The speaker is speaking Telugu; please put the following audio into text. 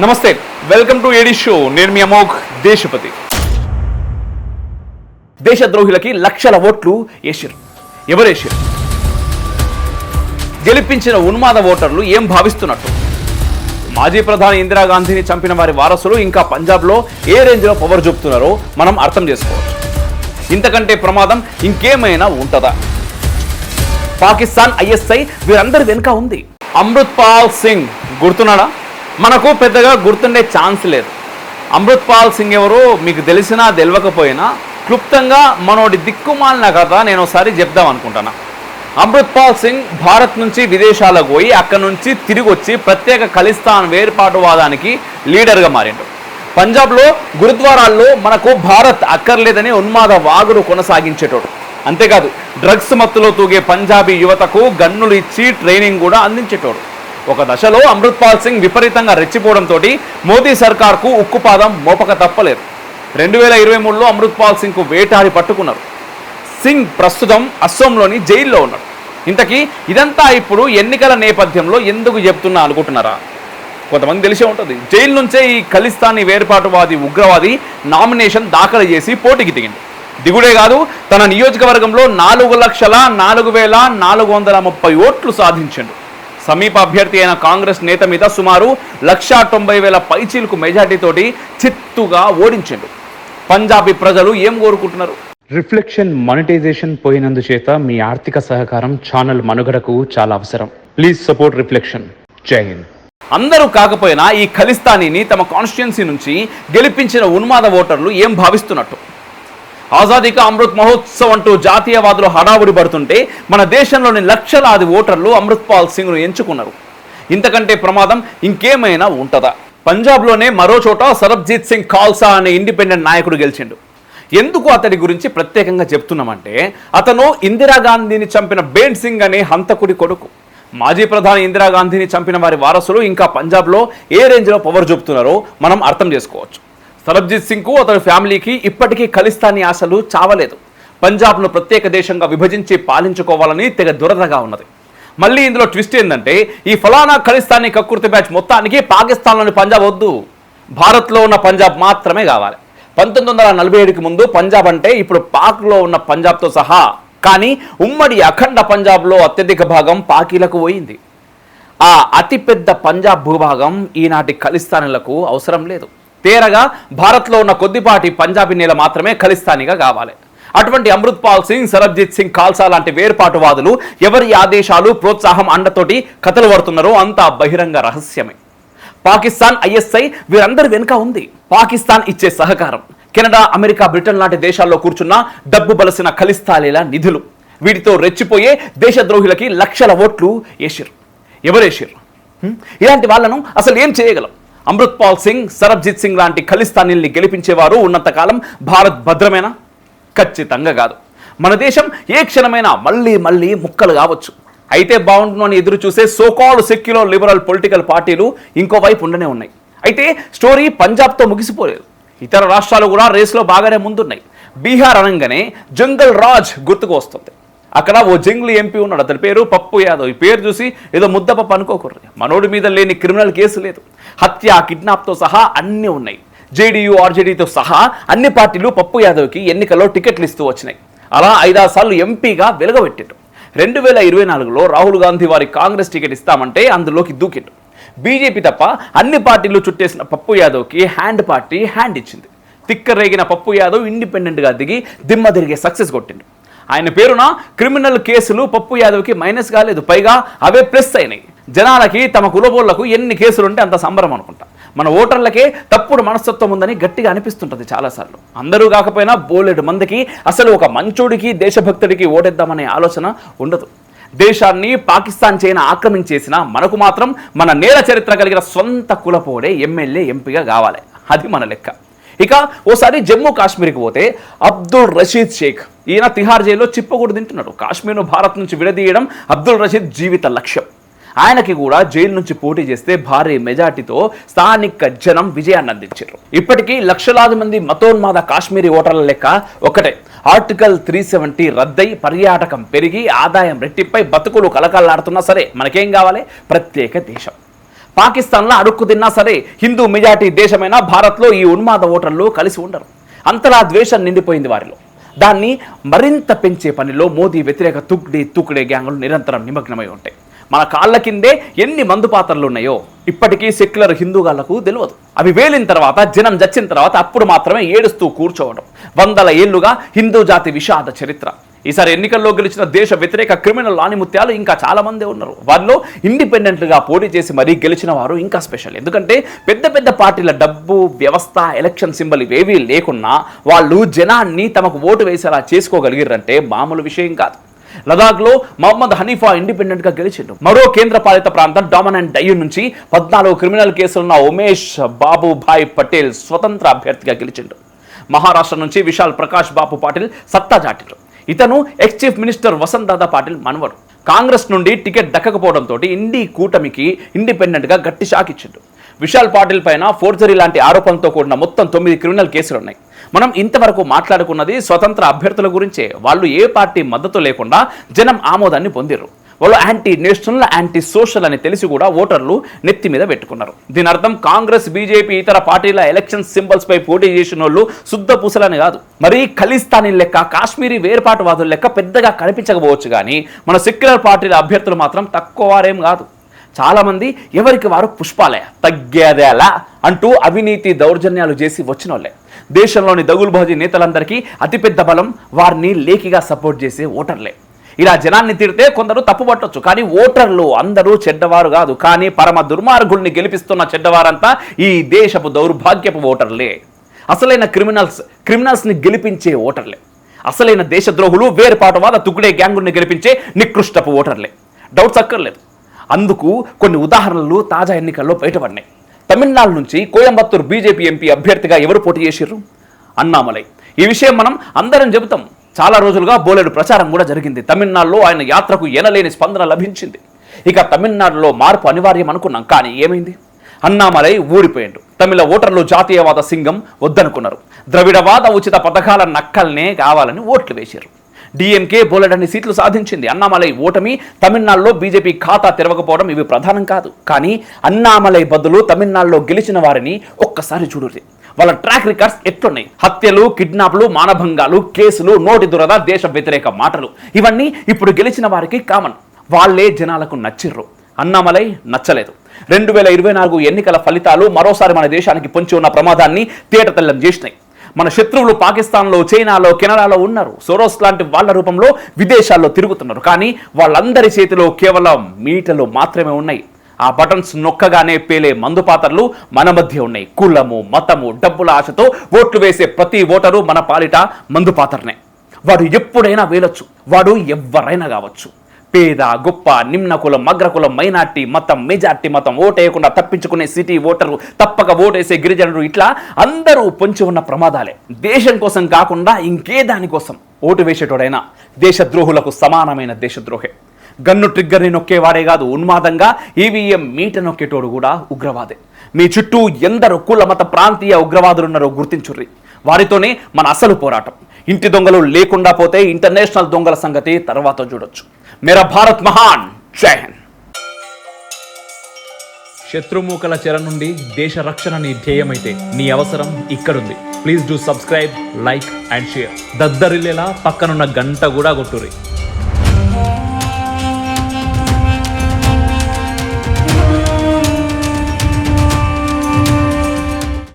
నమస్తే వెల్కమ్ టు ఏడి షో. నేను మీ అమోఘ్ దేశపతి. దేశద్రోహులకి లక్షల ఓట్లు వేసారు ఎవరేసారు గెలిపించిన ఉన్మాద ఓటర్లు ఏం భావిస్తున్నట్టు? మాజీ ప్రధాని ఇందిరాగాంధీని చంపిన వారి వారసులు ఇంకా పంజాబ్లో ఏ రేంజ్లో పవర్ చూపుతున్నారో మనం అర్థం చేసుకోవచ్చు. ఇంతకంటే ప్రమాదం ఇంకేమైనా ఉంటుందా? పాకిస్తాన్ ఐఎస్ఐ వీరందరి వెనుక ఉంది. అమృత్పాల్ సింగ్ గుర్తున్నాడా? మనకు పెద్దగా గుర్తుండే ఛాన్స్ లేదు. అమృత్పాల్ సింగ్ ఎవరో మీకు తెలిసినా తెలియకపోయినా క్లుప్తంగా మనోడి దిక్కుమాలిన కథ నేను ఒకసారి చెప్దాం అనుకుంటున్నా అమృత్పాల్ సింగ్ భారత్ నుంచి విదేశాలకు పోయి అక్కడి నుంచి తిరిగి వచ్చి ప్రత్యేక ఖలిస్తాన్ వేర్పాటువాదానికి లీడర్గా మారిండు. పంజాబ్లో గురుద్వారాల్లో మనకు భారత్ అక్కర్లేదని ఉన్మాద వాగుడు కొనసాగించేటోడు. అంతేకాదు డ్రగ్స్ మత్తులో తూగే పంజాబీ యువతకు గన్నులు ఇచ్చి ట్రైనింగ్ కూడా అందించేటోడు. ఒక దశలో అమృత్పాల్ సింగ్ విపరీతంగా రెచ్చిపోవడంతో మోదీ సర్కార్కు ఉక్కుపాదం మోపక తప్పలేదు. రెండు వేల ఇరవై మూడులో అమృత్పాల్ సింగ్కు వేటాడి పట్టుకున్నారు. సింగ్ ప్రస్తుతం అస్సోంలోని జైల్లో ఉన్నాడు. ఇంతకీ ఇదంతా ఇప్పుడు ఎన్నికల నేపథ్యంలో ఎందుకు చెప్తున్నా అనుకుంటున్నారా? కొంతమంది తెలిసే ఉంటుంది. జైలు నుంచే ఈ ఖలిస్తానీ వేర్పాటువాది ఉగ్రవాది నామినేషన్ దాఖలు చేసి పోటీకి దిగింది. దిగుడే కాదు తన నియోజకవర్గంలో నాలుగు లక్షల నాలుగు వేల నాలుగు వందల ముప్పై ఓట్లు సాధించాడు. సమీప అభ్యర్థి అయిన కాంగ్రెస్ నేత మీద సుమారు లక్షా తొంభై వేల పైచీలకు మెజార్టీతోటి చిత్తుగా ఓడించాడు. పంజాబీ ప్రజలు ఏం కోరుకుంటున్నారు? రిఫ్లెక్షన్ మానిటైజేషన్ పోయినందుచేత మీ ఆర్థిక సహకారం ఛానల్ మనుగడకు చాలా అవసరం. Please support reflection. జై హింద్. అందరూ కాకపోయినా ఈ ఖలిస్తానీని తమ కాన్స్టిట్యున్సీ నుంచి గెలిపించిన ఉన్మాద ఓటర్లు ఏం భావిస్తున్నట్టు? ఆజాదీకా అమృత్ మహోత్సవ్ అంటూ జాతీయవాదులు హడావుడి పడుతుంటే మన దేశంలోని లక్షలాది ఓటర్లు అమృత్పాల్ సింగ్ను ఎంచుకున్నారు. ఇంతకంటే ప్రమాదం ఇంకేమైనా ఉంటుందా? పంజాబ్లోనే మరో చోట సరబ్జీత్ సింగ్ ఖాల్సా అనే ఇండిపెండెంట్ నాయకుడు గెలిచిండు. ఎందుకు అతడి గురించి ప్రత్యేకంగా చెప్తున్నామంటే అతను ఇందిరాగాంధీని చంపిన బేన్ సింగ్ అనే హంతకుడి కొడుకు. మాజీ ప్రధాని ఇందిరాగాంధీని చంపిన వారి వారసులు ఇంకా పంజాబ్లో ఏ రేంజ్లో పవర్ చూపుతున్నారో మనం అర్థం చేసుకోవచ్చు. సరబ్జీత్ సింగ్కు అతని ఫ్యామిలీకి ఇప్పటికీ ఖలిస్తానీ ఆశలు చావలేదు. పంజాబ్ను ప్రత్యేక దేశంగా విభజించి పాలించుకోవాలని తెగ దురదగా ఉన్నది. మళ్ళీ ఇందులో ట్విస్ట్ ఏంటంటే ఈ ఫలానా ఖలిస్తానీ కక్కుర్తి మ్యాచ్ మొత్తానికి పాకిస్తాన్లోని పంజాబ్ వద్దు. భారత్లో ఉన్న పంజాబ్ మాత్రమే కావాలి. పంతొమ్మిది వందల నలభై ఏడుకి ముందు పంజాబ్ అంటే ఇప్పుడు పాక్లో ఉన్న పంజాబ్తో సహా. కానీ ఉమ్మడి అఖండ పంజాబ్లో అత్యధిక భాగం పాకీలకు పోయింది. ఆ అతిపెద్ద పంజాబ్ భూభాగం ఈనాటి ఖలిస్తానీలకు అవసరం లేదు. తేరగా భారత్లో ఉన్న కొద్దిపాటి పంజాబీ నేల మాత్రమే ఖలిస్తానీగా కావాలి. అటువంటి అమృత్ పాల్ సింగ్ సరబ్జిత్ సింగ్ ఖాల్సా లాంటి వేర్పాటువాదులు ఎవరి ఆదేశాలు ప్రోత్సాహం అండతోటి కథలు పడుతున్నారో అంతా బహిరంగ రహస్యమే. పాకిస్తాన్ ఐఎస్ఐ వీరందరి వెనుక ఉంది. పాకిస్తాన్ ఇచ్చే సహకారం. కెనడా అమెరికా బ్రిటన్ లాంటి దేశాల్లో కూర్చున్న డబ్బు బలసిన ఖలిస్తాలీల నిధులు. వీటితో రెచ్చిపోయే దేశద్రోహులకి లక్షల ఓట్లు ఏషిర్. ఎవరేషిర్? ఇలాంటి వాళ్ళను అసలు ఏం చేయగలం? అమృత్పాల్ సింగ్ సరబ్జిత్ సింగ్ లాంటి ఖలిస్తానీల్ని గెలిపించేవారు ఉన్నంతకాలం భారత్ భద్రమేనా? ఖచ్చితంగా కాదు. మన దేశం ఏ క్షణమైనా మళ్ళీ మళ్ళీ ముక్కలు కావచ్చు. అయితే బాగుంటుందని అని ఎదురు చూసే సోకాల్డ్ సెక్యులర్ లిబరల్ పొలిటికల్ పార్టీలు ఇంకోవైపు ఉండనే ఉన్నాయి. అయితే స్టోరీ పంజాబ్తో ముగిసిపోలేదు. ఇతర రాష్ట్రాలు కూడా రేసులో బాగానే ముందున్నాయి. బీహార్ అనగానే జంగల్ రాజ్ గుర్తుకు వస్తుంది. అక్కడ ఓ జంగ్లీ ఎంపీ ఉన్నాడు అతని పేరు పప్పు యాదవ్. ఈ పేరు చూసి ఏదో ముద్దపప్పు అనుకోకూడదు మనోడి మీద లేని క్రిమినల్ కేసు లేదు. హత్య కిడ్నాప్తో సహా అన్నీ ఉన్నాయి. జేడీయూ ఆర్జేడీతో సహా అన్ని పార్టీలు పప్పు యాదవ్కి ఎన్నికల్లో టికెట్లు ఇస్తూ వచ్చినాయి. అలా ఐదారు సార్లు ఎంపీగా వెలుగబెట్టాడు రెండు వేల ఇరవై నాలుగులో రాహుల్ గాంధీ వారి కాంగ్రెస్ టికెట్ ఇస్తామంటే అందులోకి దూకిండు బీజేపీ తప్ప అన్ని పార్టీలు చుట్టేసిన పప్పు యాదవ్కి హ్యాండ్ పార్టీ హ్యాండ్ ఇచ్చింది. తిక్కరేగిన పప్పు యాదవ్ ఇండిపెండెంట్గా దిగి దిమ్మ తిరిగే సక్సెస్ కొట్టిండు ఆయన పేరున క్రిమినల్ కేసులు పప్పు యాదవ్కి మైనస్ కాలేదు పైగా అవే ప్లస్ అయినాయి. జనాలకి తమ కులబోళ్ళకు ఎన్ని కేసులు ఉంటే అంత సంబరం అనుకుంటా. మన ఓటర్లకే తప్పుడు మనస్తత్వం ఉందని గట్టిగా అనిపిస్తుంటుంది చాలాసార్లు. అందరూ కాకపోయినా బోలెడు మందికి అసలు ఒక మంచోడికి దేశభక్తుడికి ఓటేద్దామనే ఆలోచన ఉండదు. దేశాన్ని పాకిస్తాన్ చైనా ఆక్రమించేసిన మనకు మాత్రం మన నేల చరిత్ర కలిగిన సొంత కులపోడే ఎమ్మెల్యే ఎంపీగా కావాలి. అది మన లెక్క. ఇక ఓసారి జమ్మూ కాశ్మీర్కి పోతే అబ్దుల్ రషీద్ షేక్. ఈయన తిహార్ జైల్లో చిప్పకూడు తింటున్నాడు. కాశ్మీర్ను భారత్ నుంచి విడదీయడం అబ్దుల్ రషీద్ జీవిత లక్ష్యం. ఆయనకి కూడా జైలు నుంచి పోటీ చేస్తే భారీ మెజార్టీతో స్థానిక జనం విజయాన్ని అందించారు. ఇప్పటికీ లక్షలాది మంది మతోన్మాద కాశ్మీరీ ఓటర్ల లెక్క ఒకటే. ఆర్టికల్ త్రీ సెవెంటీ రద్దై పర్యాటకం పెరిగి ఆదాయం రెట్టిపై బతుకులు కలకల్లాడుతున్నా సరే మనకేం కావాలి? ప్రత్యేక దేశం. పాకిస్తాన్లో అడుక్కు తిన్నా సరే హిందూ మెజార్టీ దేశమైన భారత్లో ఈ ఉన్మాద ఓటర్లు కలిసి ఉండరు. అంతలా ద్వేషం నిండిపోయింది వారిలో. దాన్ని మరింత పెంచే పనిలో మోదీ వ్యతిరేక తుక్డే తుక్డే గ్యాంగులు నిరంతరం నిమగ్నమై ఉంటాయి. మన కాళ్ళ కిందే ఎన్ని మందు పాత్రలు ఉన్నాయో ఇప్పటికీ సెక్యులర్ హిందూగాళ్ళకు తెలియదు అవి వేలిన తర్వాత జనం చచ్చిన తర్వాత అప్పుడు మాత్రమే ఏడుస్తూ కూర్చోవడం. వందల ఏళ్ళుగా హిందూ జాతి విషాద చరిత్ర. ఈసారి ఎన్నికల్లో గెలిచిన దేశ వ్యతిరేక క్రిమినల్ ఆణిముత్యాలు ఇంకా చాలా మందే ఉన్నారు. వారిలో ఇండిపెండెంట్గా పోటీ చేసి మరీ గెలిచిన వారు ఇంకా స్పెషల్. ఎందుకంటే పెద్ద పెద్ద పార్టీల డబ్బు వ్యవస్థ ఎలక్షన్ సింబల్ ఇవేవీ లేకున్నా వాళ్ళు జనాన్ని తమకు ఓటు వేసేలా చేసుకోగలిగారంటే మామూలు విషయం కాదు. లదాఖ్లో మహమ్మద్ హనీఫా ఇండిపెండెంట్గా గెలిచిండు. మరో కేంద్ర పాలిత ప్రాంతం డామన్ డయ్యూ నుంచి పద్నాలుగు క్రిమినల్ కేసులున్న ఉమేష్ బాబుభాయ్ పటేల్ స్వతంత్ర అభ్యర్థిగా గెలిచిండు. మహారాష్ట్ర నుంచి విశాల్ ప్రకాష్ బాబు పాటిల్ సత్తా చాటిండు. ఇతను ex chief minister Vasant Dada Patil మనవడు. కాంగ్రెస్ నుండి టికెట్ దక్కకపోవడంతో ఇండి కూటమికి ఇండిపెండెంట్గా గట్టి షాక్ ఇచ్చిండు. విశాల్ పాటిల్ పైన ఫోర్జరీ లాంటి ఆరోపణతో కూడిన మొత్తం తొమ్మిది క్రిమినల్ కేసులు ఉన్నాయి. మనం ఇంతవరకు మాట్లాడుకున్నది స్వతంత్ర అభ్యర్థుల గురించే. వాళ్ళు ఏ పార్టీ మద్దతు లేకుండా జనం ఆమోదాన్ని పొందిర్రు. వాళ్ళు యాంటీ నేషనల్ యాంటీ సోషల్ అని తెలిసి కూడా ఓటర్లు నెత్తి మీద పెట్టుకున్నారు. దీని అర్థం కాంగ్రెస్ బీజేపీ ఇతర పార్టీల ఎలక్షన్ సింబల్స్ పై పోటీ చేసిన వాళ్ళు శుద్ధ పూసలని కాదు. మరి ఖలిస్తానీ లెక్క కాశ్మీరీ వేర్పాటువాదులు లెక్క పెద్దగా కనిపించకపోవచ్చు కానీ మన సెక్యులర్ పార్టీల అభ్యర్థులు మాత్రం తక్కువ వారేం కాదు. చాలామంది ఎవరికి వారు పుష్పాలే తగ్గేదేలా అంటూ అవినీతి దౌర్జన్యాలు చేసి వచ్చినోళ్ళే. దేశంలోని దగులుబాజీ నేతలందరికీ అతిపెద్ద బలం వారిని లేఖిగా సపోర్ట్ చేసే ఓటర్లే. ఇలా జనాన్ని తిడితే కొందరు తప్పుపట్టొచ్చు. కానీ ఓటర్లు అందరూ చెడ్డవారు కాదు. కానీ పరమ దుర్మార్గుల్ని గెలిపిస్తున్న చెడ్డవారంతా ఈ దేశపు దౌర్భాగ్యపు ఓటర్లే. అసలైన క్రిమినల్స్ క్రిమినల్స్ని గెలిపించే ఓటర్లే. అసలైన దేశద్రోహులు వేరుపాటువాద తుకుడే గ్యాంగుల్ని గెలిపించే నికృష్టపు ఓటర్లే. డౌట్స్ అక్కర్లేదు. అందుకు కొన్ని ఉదాహరణలు తాజా ఎన్నికల్లో బయటపడినాయి తమిళనాడు నుంచి కోయంబత్తూర్ బీజేపీ ఎంపీ అభ్యర్థిగా ఎవరు పోటీ చేసిర్రు? అన్నామలై. ఈ విషయం మనం అందరం చెబుతాం. చాలా రోజులుగా బోలెడు ప్రచారం కూడా జరిగింది. తమిళనాడులో ఆయన యాత్రకు ఎనలేని స్పందన లభించింది. ఇక తమిళనాడులో మార్పు అనివార్యం అనుకున్నాం కానీ ఏమైంది? అన్నామలై ఊడిపోయిండు. తమిళ ఓటర్లు జాతీయవాద సింగం వద్దనుకున్నారు. ద్రవిడవాద ఉచిత పథకాల నక్కల్నే కావాలని ఓట్లు వేశారు. డిఎంకే బోలెడన్ని సీట్లు సాధించింది. అన్నామలై ఓటమి తమిళనాడులో బీజేపీ ఖాతా తెరవకపోవడం ఇవి ప్రధానం కాదు. కానీ అన్నామలై బదులు తమిళనాడులో గెలిచిన వారిని ఒక్కసారి చూడుర్రి. వాళ్ళ ట్రాక్ రికార్డ్స్ ఎట్లున్నాయి? హత్యలు కిడ్నాప్లు మానభంగాలు కేసులు నోటి దురద దేశ వ్యతిరేక మాటలు. ఇవన్నీ ఇప్పుడు గెలిచిన వారికి కామన్. వాళ్ళే జనాలకు నచ్చిర్రు. అన్నామలై నచ్చలేదు. రెండు వేల ఇరవై నాలుగు ఎన్నికల ఫలితాలు మరోసారి మన దేశానికి పొంచి ఉన్న ప్రమాదాన్ని తేటతెల్లం చేసినాయి. మన శత్రువులు పాకిస్తాన్లో చైనాలో కెనడాలో ఉన్నారు. సోరోస్ లాంటి వాళ్ళ రూపంలో విదేశాల్లో తిరుగుతున్నారు. కానీ వాళ్ళందరి చేతిలో కేవలం మీటలు మాత్రమే ఉన్నాయి. ఆ బటన్స్ నొక్కగానే పేలే మందు పాత్రలు మన మధ్య ఉన్నాయి. కులము మతము డబ్బుల ఆశతో ఓట్లు వేసే ప్రతి ఓటరు మన పాలిట మందు పాత్రనే. వాడు ఎప్పుడైనా వేలొచ్చు. వాడు ఎవరైనా కావచ్చు. పేద గొప్ప నిమ్న కులం అగ్రకులం మైనార్టీ మతం మెజార్టీ మతం ఓటేయకుండా తప్పించుకునే సిటీ ఓటరు తప్పక ఓటేసే గిరిజనులు ఇట్లా అందరూ పొంచి ఉన్న ప్రమాదాలే. దేశం కోసం కాకుండా ఇంకే దానికోసం ఓటు వేసేటోడైనా దేశద్రోహులకు సమానమైన దేశద్రోహే. గన్ను ట్రిగ్గర్ని నొక్కేవాడే కాదు ఉన్మాదంగా ఈవీఎం మీట నొక్కేటోడు కూడా ఉగ్రవాదే. మీ చుట్టూ ఎందరు కుల మత ప్రాంతీయ ఉగ్రవాదులున్నారో గుర్తించుర్రి. వారితోనే మన అసలు పోరాటం. ఇంటి దొంగలు లేకుండా పోతే ఇంటర్నేషనల్ దొంగల సంగతి తర్వాత చూడొచ్చు. మేరా భారత్ మహాన్ జై హింద్ శత్రుమూకల చెర నుండి దేశ రక్షణ నీ ధ్యేయమైతే నీ అవసరం ఇక్కడుంది. Please do subscribe like and share దద్దరిల్లేలా పక్కనున్న గంట కూడా కొట్టురి